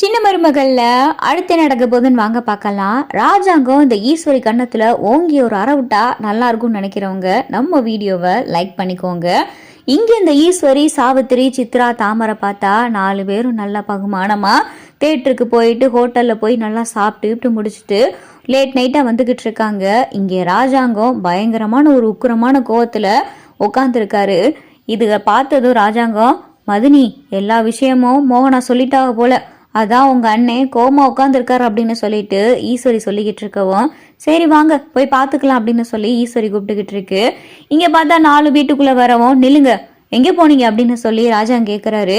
சின்ன மருமகள்ல அடுத்து நடக்க போகுதுன்னு வாங்க பார்க்கலாம். ராஜாங்கம் இந்த ஈஸ்வரி கன்னத்துல ஓங்கி ஒரு அறவிட்டா நல்லா இருக்கும்னு நினைக்கிறவங்க நம்ம வீடியோவை லைக் பண்ணிக்கோங்க. இங்க இந்த ஈஸ்வரி சாவித்திரி சித்ரா தாமரை பார்த்தா நாலு பேரும் நல்லா பகுமானமா தேட்டருக்கு போயிட்டு ஹோட்டல்ல போய் நல்லா சாப்பிட்டு இப்படி முடிச்சுட்டு லேட் நைட்டா வந்துகிட்டு இருக்காங்க. இங்கே ராஜாங்கம் பயங்கரமான ஒரு உக்கிரமான கோவத்துல உட்காந்துருக்காரு இதுக பார்த்ததும் ராஜாங்கம் மதினி எல்லா விஷயமும் மோகனா சொல்லிட்டாக போல. அதான் உங்கள் அண்ணன் கோமா உட்காந்துருக்காரு அப்படின்னு சொல்லிட்டு ஈஸ்வரி சொல்லிக்கிட்டு இருக்கவும் சரி வாங்க போய் பார்த்துக்கலாம் அப்படின்னு சொல்லி ஈஸ்வரி கூப்பிட்டுக்கிட்டு இருக்கு. இங்கே பார்த்தா நாலு வீட்டுக்குள்ளே வரவும் நில்லுங்க எங்கே போனீங்க அப்படின்னு சொல்லி ராஜா கேட்குறாரு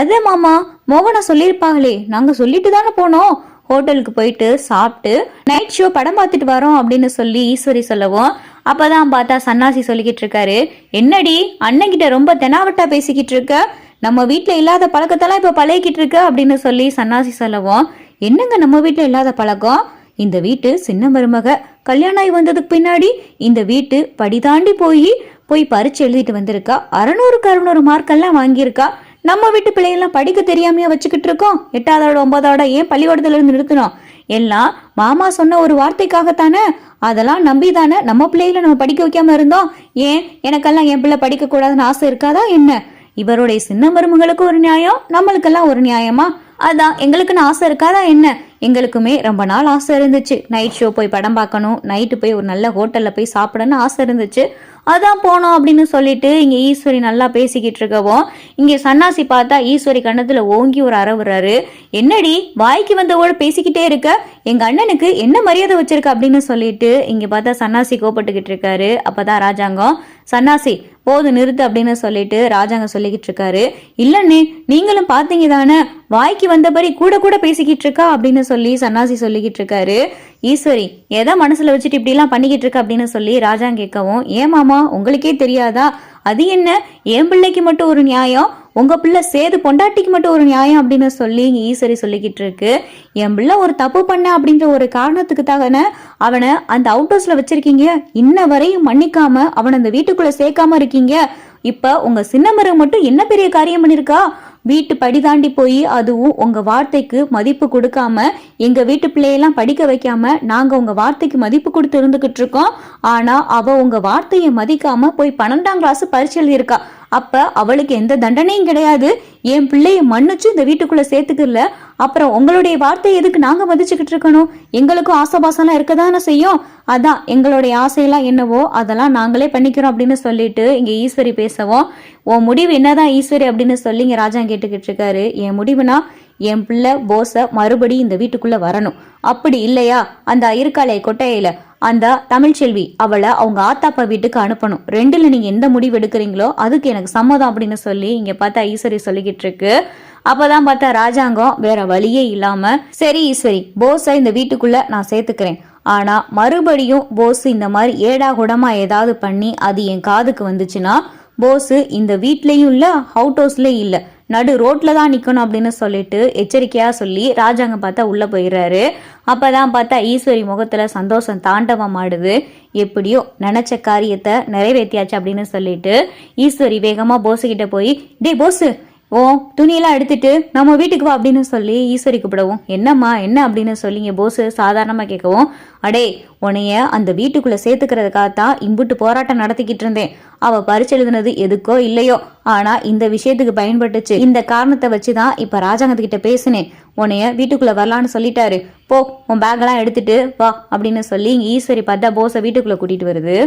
அதே மாமா மோகனா சொல்லியிருப்பாங்களே நாங்கள் சொல்லிட்டு தானே போனோம். ஹோட்டலுக்கு போயிட்டு சாப்பிட்டு நைட் ஷோ படம் பார்த்துட்டு வரோம் அப்படின்னு சொல்லி ஈஸ்வரி சொல்லவும் அப்பதான் பார்த்தா சன்னாசி சொல்லிக்கிட்டு இருக்காரு. என்னடி அண்ணன்கிட்ட ரொம்ப தெனாவட்டா பேசிக்கிட்டு இருக்க? நம்ம வீட்டில் இல்லாத பழக்கத்தெல்லாம் இப்போ பழகிக்கிட்டு இருக்கு அப்படின்னு சொல்லி சன்னாசி சொல்லவும் என்னங்க நம்ம வீட்டில் இல்லாத பழக்கம்? இந்த வீட்டு சின்ன மருமக கல்யாணம் ஆகி வந்ததுக்கு பின்னாடி இந்த வீட்டு படி தாண்டி போய் போய் பரிச்சு எழுதிட்டு வந்திருக்கா. அறநூறுக்கு அறுநூறு மார்க்கெல்லாம் வாங்கியிருக்கா. நம்ம வீட்டு பிள்ளைங்களாம் படிக்க தெரியாமையா வச்சுக்கிட்டு இருக்கோம். எட்டாவதோட ஒன்பதோட ஏன் பள்ளிக்கூடத்துல இருந்து நிறுத்தணும் எல்லாம் மாமா சொன்ன ஒரு வார்த்தைக்காகத்தானே? அதெல்லாம் நம்பி தானே நம்ம பிள்ளைகளை நம்ம படிக்க வைக்காம இருந்தோம். ஏன்? எனக்கெல்லாம் என் பிள்ளை படிக்க கூடாதுன்னு ஆசை இருக்காதா? என்ன? இவருடைய சின்ன மருமகளுக்கு ஒரு நியாயம் நம்மளுக்கெல்லாம் ஒரு நியாயமா? அதான் எங்களுக்குன்னு ஆசை இருக்காதா என்ன? எங்களுக்குமே ரொம்ப நாள் ஆசை இருந்துச்சு. நைட் ஷோ போய் படம் பார்க்கணும். நைட்டு போய் ஒரு நல்ல ஹோட்டலில் போய் சாப்பிடணும்னு ஆசை இருந்துச்சு. அதான் போனோம் அப்படின்னு சொல்லிட்டு இங்கே ஈஸ்வரி நல்லா பேசிக்கிட்டு இருக்கவும் இங்கே சன்னாசி பார்த்தா ஈஸ்வரி கண்ணத்தில் ஓங்கி ஒரு அறவுறாரு. என்னடி வாய்க்கு வந்தவோட பேசிக்கிட்டே இருக்க? எங்கள் அண்ணனுக்கு என்ன மரியாதை வச்சிருக்க அப்படின்னு சொல்லிட்டு இங்கே பார்த்தா சன்னாசி கோப்பட்டுக்கிட்டு இருக்காரு. அப்பதான் ராஜாங்கம் சன்னாசி போது நிறுத்து அப்படின்னு சொல்லிட்டு ராஜாங்க சொல்லிக்கிட்டு இருக்காரு. இல்லைன்னு நீங்களும் பார்த்தீங்க தானே வாய்க்கு வந்தபடி கூட கூட பேசிக்கிட்டு இருக்கா அப்படின்னு சொல்லி சன்னாசி சொல்லிக்கிட்டு இருக்காரு. ஈஸ்வரி எதை மனசுல வச்சுட்டு இப்படிலாம் பண்ணிக்கிட்டு இருக்க? அப்படின்னு சொல்லி ராஜாங்க கேட்கவும் ஏன் மாமா உங்களுக்கே தெரியாதா? அது என்ன? என் பிள்ளைக்கு மட்டும் ஒரு நியாயம்? உங்க பிள்ளை சேது பொண்டாட்டிக்கு மட்டும் ஒரு நியாயம்? அப்படின்னு சொல்லி ஈஸ்வரி சொல்லிக்கிட்டு இருக்கு. என் பிள்ளை ஒரு தப்பு பண்ண அப்படின்ற ஒரு காரணத்துக்கு தானே அவனை அந்த அவுட் ஹவுஸ்ல வச்சிருக்கீங்க? இன்ன வரையும் மன்னிக்காம அவனை அந்த வீட்டுக்குள்ள சேர்க்காம இருக்கீங்க? இப்ப உங்க சின்ன மட்டும் என்ன பெரிய காரியம் பண்ணிருக்கா? வீட்டு படி தாண்டி போய் அதுவும் உங்க வார்த்தைக்கு மதிப்பு கொடுக்காம எங்க வீட்டு பிள்ளையெல்லாம் படிக்க வைக்காம நாங்க உங்க வார்த்தைக்கு மதிப்பு கொடுத்து இருந்துகிட்டு இருக்கோம். ஆனா அவ உங்க வார்த்தையை மதிக்காம போய் பன்னெண்டாம் கிளாஸ் பரிச்சு எழுதியிருக்கா. அப்ப அவளுக்கு எந்த தண்டனையும் கிடையாது. என் பிள்ளைய மன்னிச்சு இந்த வீட்டுக்குள்ள சேர்த்துக்கல. அப்புறம் உங்களுடைய வார்த்தையை எதுக்கு நாங்க மதிச்சுக்கிட்டு இருக்கணும்? எங்களுக்கும் ஆசைபாசம்லாம் இருக்கதானே செய்யும்? அதான் எங்களுடைய ஆசையெல்லாம் என்னவோ அதெல்லாம் நாங்களே பண்ணிக்கிறோம் அப்படின்னு சொல்லிட்டு இங்க ஈஸ்வரி பேசவும். உன் முடிவு என்னதான் ஈஸ்வரி அப்படின்னு சொல்லி இங்க கேட்டுக்கிட்டு இருக்காரு என் முடிவுனா என் பிள்ளை போஸை மறுபடியும் இந்த வீட்டுக்குள்ள வரணும். அப்படி இல்லையா? அந்த இருக்காளே கொட்டையில அந்த தமிழ்ச்செல்வி அவளை அவங்க ஆத்தாப்பா வீட்டுக்கு அனுப்பணும். ரெண்டுல நீங்க எந்த முடிவு எடுக்கிறீங்களோ அதுக்கு எனக்கு சம்மதம் அப்படின்னு சொல்லி இங்க பார்த்தா ஈஸ்வரி சொல்லிக்கிட்டு இருக்கு அப்பதான் பார்த்தா ராஜாங்கம் வேற வழியே இல்லாம சரி ஈஸ்வரி போஸை இந்த வீட்டுக்குள்ள நான் சேர்த்துக்கிறேன். ஆனா மறுபடியும் போஸ் இந்த மாதிரி ஏடா குடமா ஏதாவது பண்ணி அது என் காதுக்கு வந்துச்சுன்னா போஸ் இந்த வீட்லயும் இல்ல அவுட் ஹவுஸ்லயும் இல்லை. நடு ரோட்ல தான் நிக்கணும் அப்படின்னு சொல்லிட்டு எச்சரிக்கையா சொல்லி ராஜாங்க பார்த்தா உள்ள போயிடுறாரு. அப்பதான் பார்த்தா ஈஸ்வரி முகத்துல சந்தோஷம் தாண்டவம் ஆடுது. எப்படியோ நினைச்ச காரியத்தை நிறைவேற்றியாச்சு அப்படின்னு சொல்லிட்டு ஈஸ்வரி வேகமா போஸ் கிட்ட போய் டே போஸ் ஓ துணியெல்லாம் எடுத்துட்டு நம்ம வீட்டுக்கு வா அப்படின்னு சொல்லி ஈஸ்வரி கூப்பிடவும். என்னம்மா என்ன அப்படின்னு சொல்லி இங்க போஸ் சாதாரணமாக கேட்கவும். அடே உனைய அந்த வீட்டுக்குள்ளே சேர்த்துக்கிறதுக்காக தான் இம்புட்டு போராட்டம் நடத்திக்கிட்டு இருந்தேன். அவ பரிச்சு எழுதுனது எதுக்கோ இல்லையோ. ஆனால் இந்த விஷயத்துக்கு பயன்பட்டுச்சு. இந்த காரணத்தை வச்சு தான் இப்போ ராஜாங்கத்துக்கிட்ட பேசினேன். உன்னைய வீட்டுக்குள்ளே வரலான்னு சொல்லிட்டாரு. போ உன் பேக்கெல்லாம் எடுத்துட்டு வா அப்படின்னு சொல்லி ஈஸ்வரி பார்த்தா போஸை வீட்டுக்குள்ளே கூட்டிகிட்டு வருது.